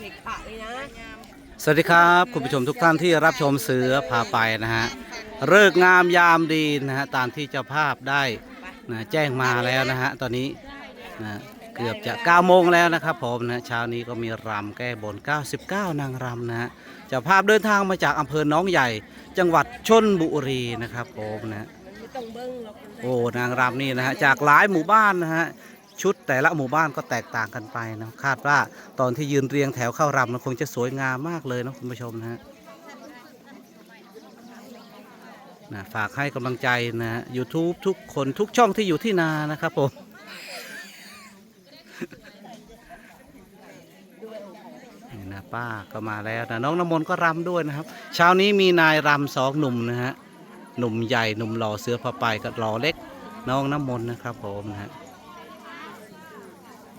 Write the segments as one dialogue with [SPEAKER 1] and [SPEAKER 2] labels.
[SPEAKER 1] เด็กขะเลยนะ
[SPEAKER 2] สวัสดีครับ คุณผู้ชมทุกท่านที่รับชมเสือพาไปนะฮะเลิกษ์งามยามดีนะฮะตามที่เจ้าภาพได้นะแจ้งมาแล้วนะฮะตอนนี้นะเกือบจะ9โมงแล้วนะครับผมนะเช้านี้ก็มีรำแก้บน 99 นางรำนะฮะเจ้าภาพเดินทางมาจากอำเภอหน้องใหญ่ จังหวัดชนบุรีนะครับผมนะ
[SPEAKER 1] ไม่ต้องเบิ้งหรอก
[SPEAKER 2] โอ้นางรำนี่นะฮะจากหลายหมู่บ้านนะฮะ ชุดแต่ละหมู่บ้านก็แตกต่างกันไปนะคาดว่าตอนที่ยืนเรียงแถวเข้ารำนะคงจะสวยงามมากเลยนะคุณผู้ชมนะฮะนะฝากให้กำลังใจนะ YouTube ทุกคนทุกช่องที่อยู่ที่นานะครับผมนี่นะป้าก็มาแล้วนะน้องน้ำมนต์ก็รำด้วยนะครับ เช้านี้มีนายรำสองหนุ่มนะฮะหนุ่มใหญ่หนุ่มหล่อเสือผ้าไปกับหล่อเล็ก น้องน้ำมนต์นะครับผมนะฮะ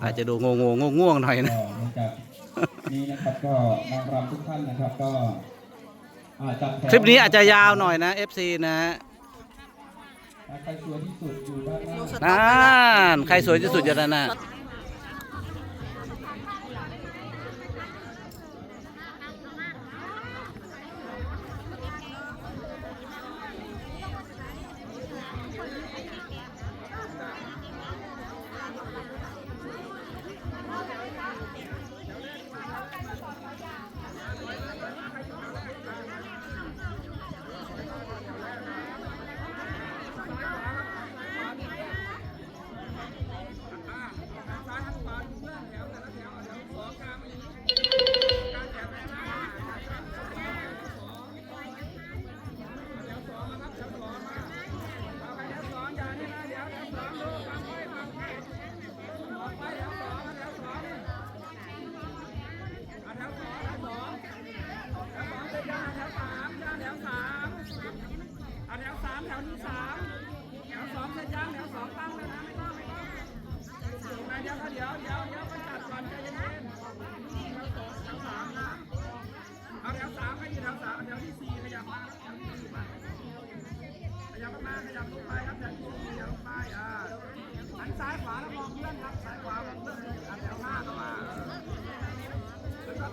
[SPEAKER 2] อาจจะดูงงงง่วงๆหน่อยนะ
[SPEAKER 3] ก็หลังจากนี้นะครับก็นางรำทุกท่านนะครับก็อ่าจัดแถว
[SPEAKER 2] คลิปนี้อาจจะยาวหน่อยนะ FC นะฮะ
[SPEAKER 3] ใครสวยที่สุดอยู่ด้านหน้า
[SPEAKER 2] นั่นใครสวยที่สุดอยู่ด้านหน้า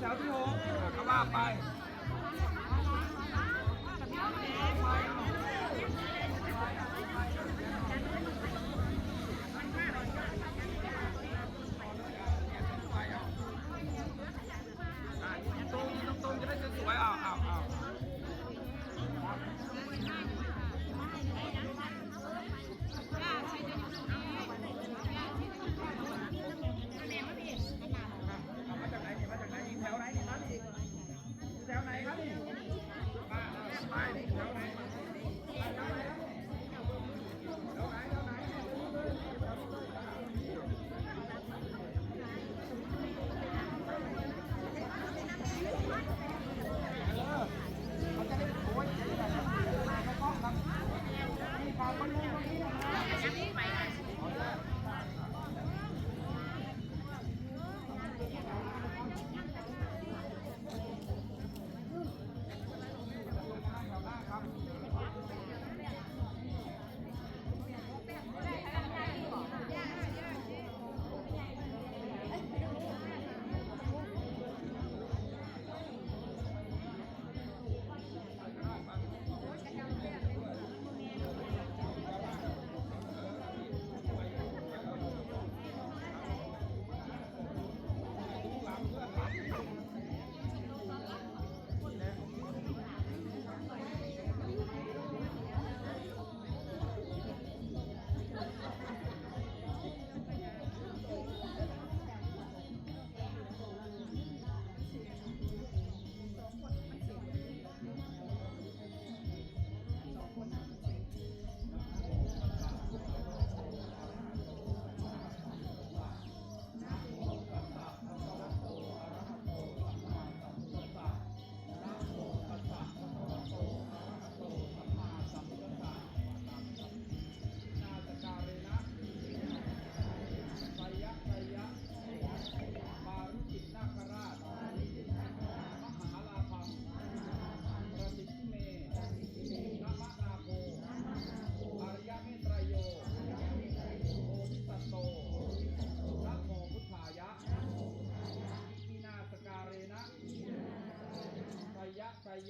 [SPEAKER 4] ถวที่หกอะเข้ามาไป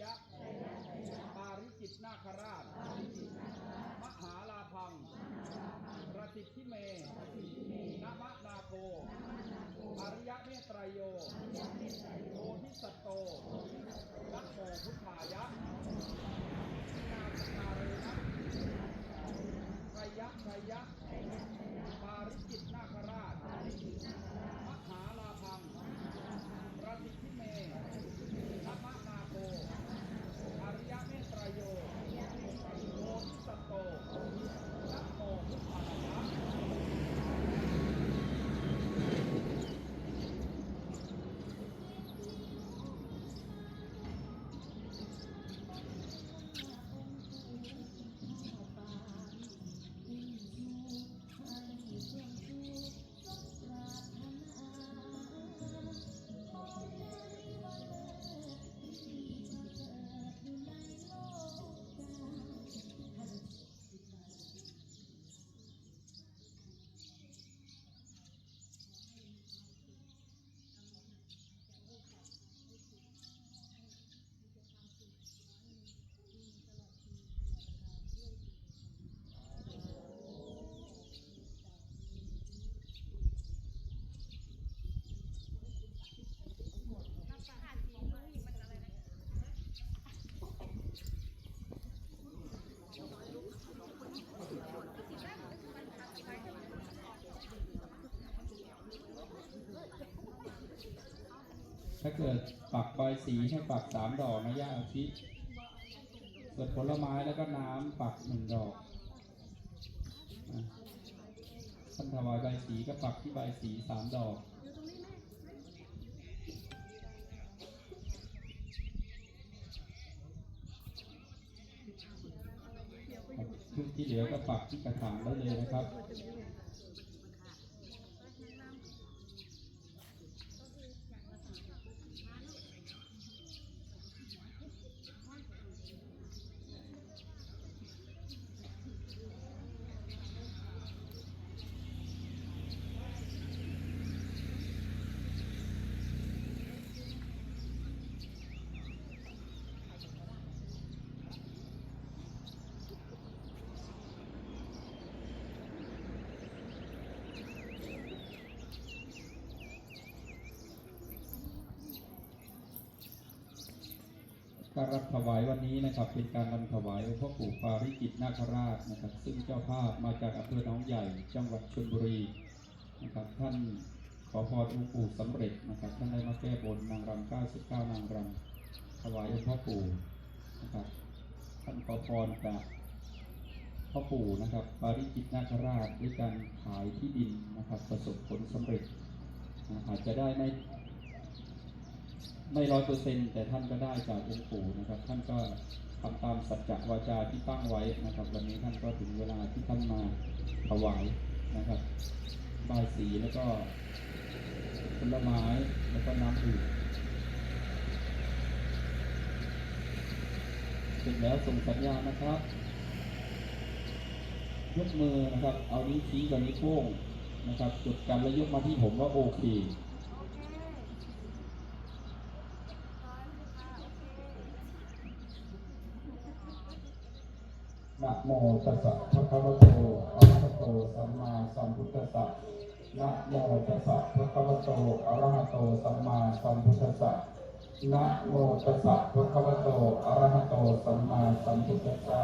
[SPEAKER 4] ยะ
[SPEAKER 3] ปาริจิตนาคราช มหาลาพังประสิทธิเมนมะนาโคอริยะเมตรโยโพธิสัตโตนะโมพุทธายะ ถ้าเกิดปักใบสีให้ปักสามดอกนะย่าอาทิตย์ส่วนผลไม้แล้วก็น้ำปักหนึ่งดอกท่านถวายใบสีก็ปักที่ใบสีสามดอกทุกที่เหลือก็ปักที่กระถางได้เลยนะครับ การรับถวายวันนี้นะครับ เป็นการรำถวายองค์พ่อปู่ปาริจิตนาคราชนะครับ ซึ่งเจ้าภาพมาจากอำเภอหนองใหญ่จังหวัดชลบุรีนะครับ ท่านขอพรองค์ปู่สำเร็จนะครับ ท่านได้มาแก้บนนางรำ99นางรำถวายองค์พ่อปู่นะครับ ท่านขอพรจากพ่อปู่นะครับปาริจิตนาคราชด้วยการขายที่ดินนะครับ ประสบผลสำเร็จอาจจะได้ไม่ ไม่ร้อยเปอร์เซ็นต์แต่ท่านก็ได้จากองค์ปู่นะครับ ท่านก็ทำตามสัจจะวาจาที่ตั้งไว้นะครับ วันนี้ท่านก็ถึงเวลาที่ท่านมาถวายนะครับบายสีแล้วก็ผลไม้แล้วก็น้ำดื่มเสร็จแล้วส่งสัญญาณนะครับยกมือนะครับ เอานิ้วชี้กับนิ้วโป้งนะครับจุดกันแล้วยกมาที่ผมว่าโอเค นะโมตัสสะภะคะวะโตอะระหะโตสัมมาสัมพุทธัสสะนะโมตัสสะภะคะวะโตอะระหะโตสัมมาสัมพุทธัสสะนะโมตัสสะภะคะวะโตอะระหะโตสัมมาสัมพุทธัสสะ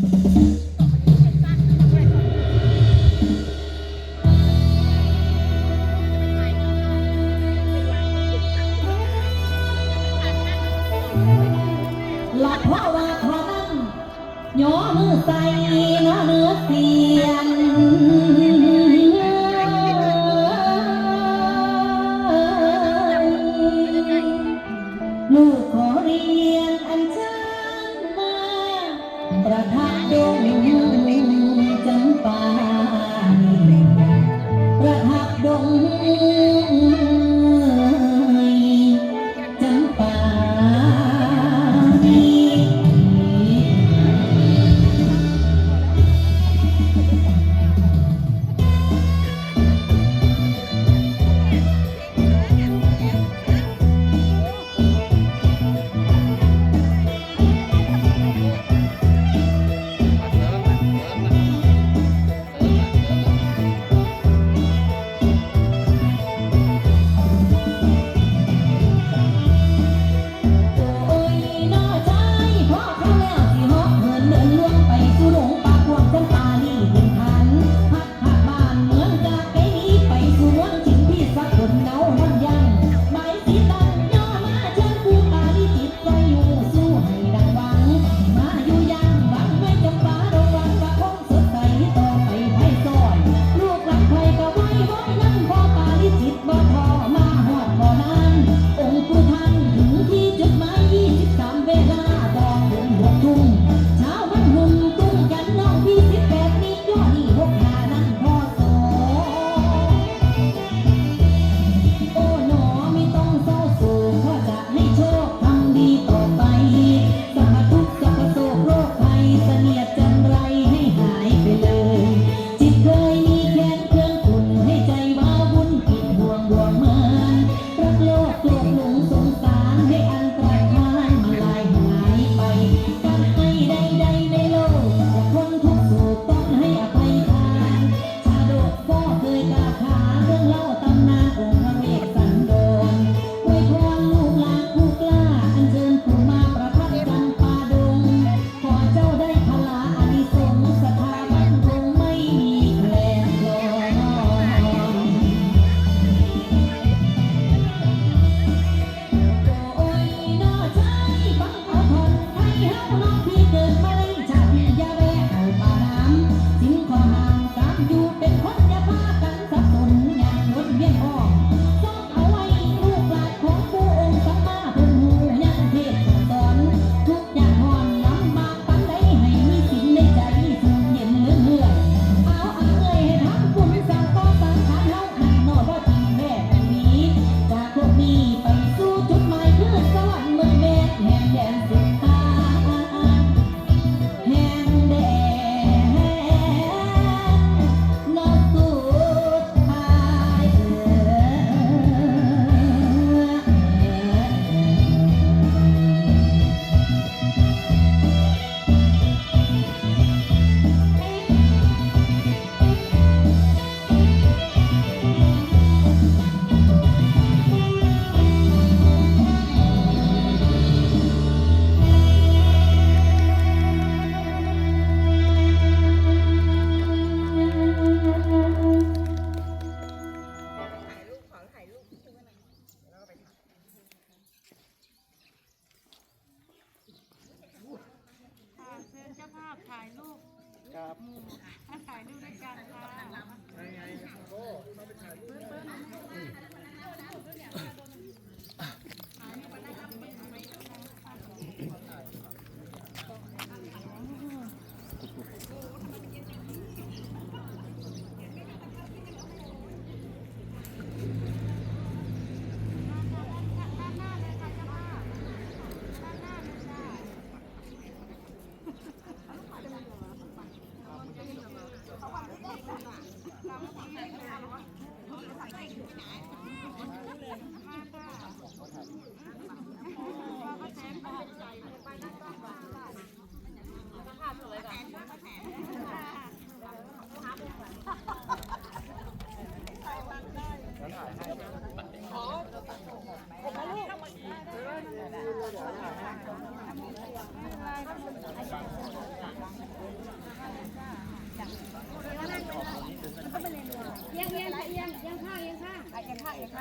[SPEAKER 1] ห กับหมูมาถ่ายรูปด้วยกันค่ะ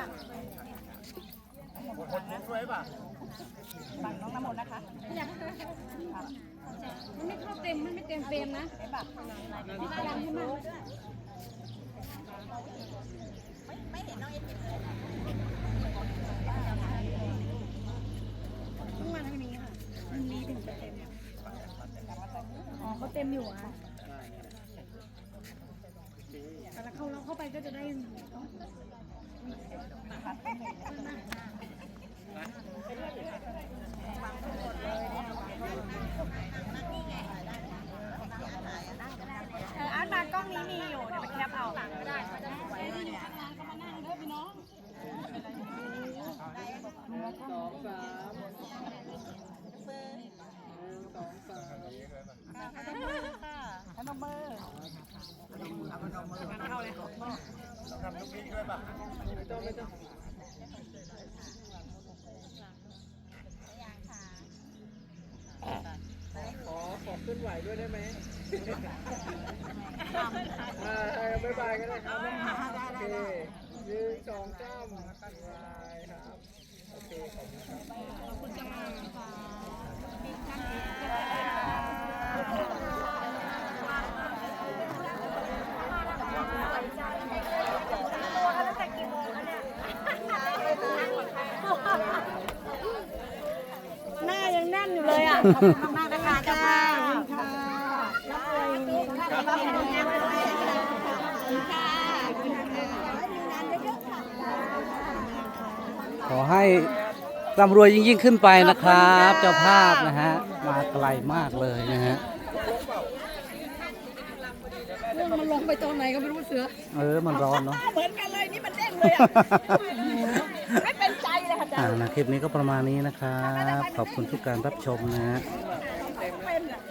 [SPEAKER 1] งข้างเอียงข้าง
[SPEAKER 5] ฝั่งน้องน้ำมนต์นะคะมันไม่เข้าเต็ม มันไม่เต็มเฟรมนะพี่พยายามให้มากต้องมาทางนี้ค่ะ มันมีถึงจะเต็มอ๋อเขาเต็มอยู่อะแต่ละเข้าเราเข้าไปก็จะได้
[SPEAKER 6] เอออาร์ตมากล้องนี้มีอยู่ เดี๋ยวไปแคปเอาก็ได้
[SPEAKER 4] ขอขอขึ้น ไหวด้วยได้ไหมอ่าใช่บ๊ายบายกันเลยครับโอเคหนึ่งสองสามบ๊ายบายครับ โอเค ขอบคุณครับ
[SPEAKER 6] หน้ายังแน่นอยู่เลยอะ ขอบคุณ มากนะคะเจ้าค่ะ
[SPEAKER 2] ขอให้ร่ำรวยยิ่งยิ่งขึ้นไปนะครับ เจ้าภาพนะฮะ มาไกลมากเลยนะฮะ
[SPEAKER 5] เรื่องมันลงไปตรงไหนก็ไม่รู้เสือ
[SPEAKER 2] เออ มันร้อนเนาะ
[SPEAKER 6] เหมือนกันเลยนี่มันเด้งเลยอะ ไม่เป็นใจเลยค่ะ
[SPEAKER 2] อ่านะคลิปนี้ก็ประมาณนี้นะครับ ขอบคุณทุกการรับชมนะฮะ